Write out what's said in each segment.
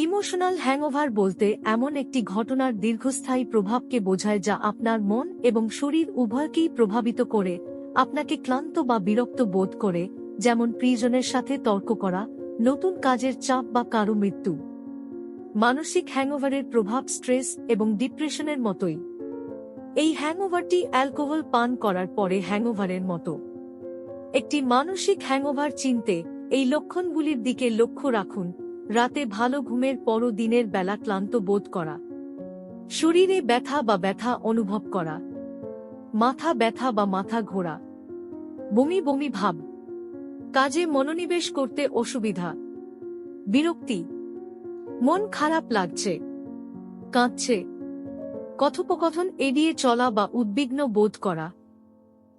Emotional hangover বলতে এমন একটি ঘটনার দীর্ঘস্থায়ী প্রভাবকে বোঝায় যা আপনার মন এবং শরীর উভয়কেই প্রভাবিত করে, আপনাকে ক্লান্ত বা বিরক্ত বোধ করে, যেমন প্রিয়জনের সাথে তর্ক করা, নতুন কাজের চাপ বা কারও মৃত্যু। মানসিক হ্যাংওভারের প্রভাব স্ট্রেস এবং ডিপ্রেশনের মতোই। এই হ্যাংওভারটি অ্যালকোহল পান করার পরে হ্যাংওভারের মতো। একটি মানসিক হ্যাংওভার চিনতে এই লক্ষণগুলির দিকে লক্ষ্য রাখুন রাতে ভালো ঘুমের পরও দিনের বেলা ক্লান্ত বোধ করা। শরীরে ব্যথা বা ব্যথা অনুভব করা। মাথা ব্যথা বা মাথা ঘোরা। বমি বমি ভাব। কাজে মনোনিবেশ করতে অসুবিধা। বিরক্তি। মন খারাপ লাগছে। কাঁদছে। কথোপকথন এড়িয়ে চলা বা উদ্বিগ্ন বোধ করা।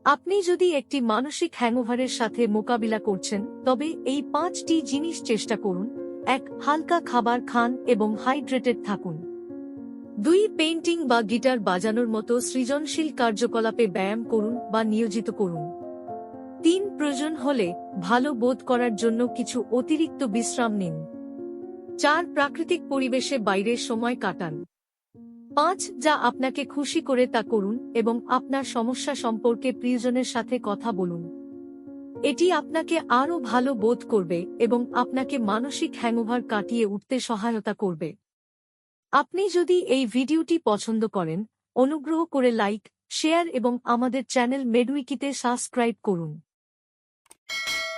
আপনি যদি একটি মানসিক হ্যাংওভারের সাথে মোকাবিলা করছেন, তবে এই পাঁচটি জিনিস চেষ্টা করুন। এক হালকা খাবার খান এবং হাইড্রেটেড থাকুন। দুই পেইন্টিং বা গিটার বাজানোর মতো সৃজনশীল কার্যকলাপে ব্যায়াম করুন বা নিয়োজিত করুন। তিন প্রয়োজন হলে ভালো বোধ করার জন্য কিছু অতিরিক্ত বিশ্রাম নিন। চার, প্রাকৃতিক পরিবেশে বাইরে সময় কাটান। পাঁচ, যা আপনাকে খুশি করে তা করুন এবং আপনার সমস্যা সম্পর্কে প্রিয়জনের সাথে কথা বলুন। এটি আপনাকে আরও ভালো বোধ করবে এবং আপনাকে মানসিক হ্যাংওভার কাটিয়ে উঠতে সহায়তা করবে। আপনি যদি এই ভিডিওটি পছন্দ করেন, অনুগ্রহ করে লাইক শেয়ার এবং আমাদের চ্যানেল মেডুইকিতে সাবস্ক্রাইব করুন।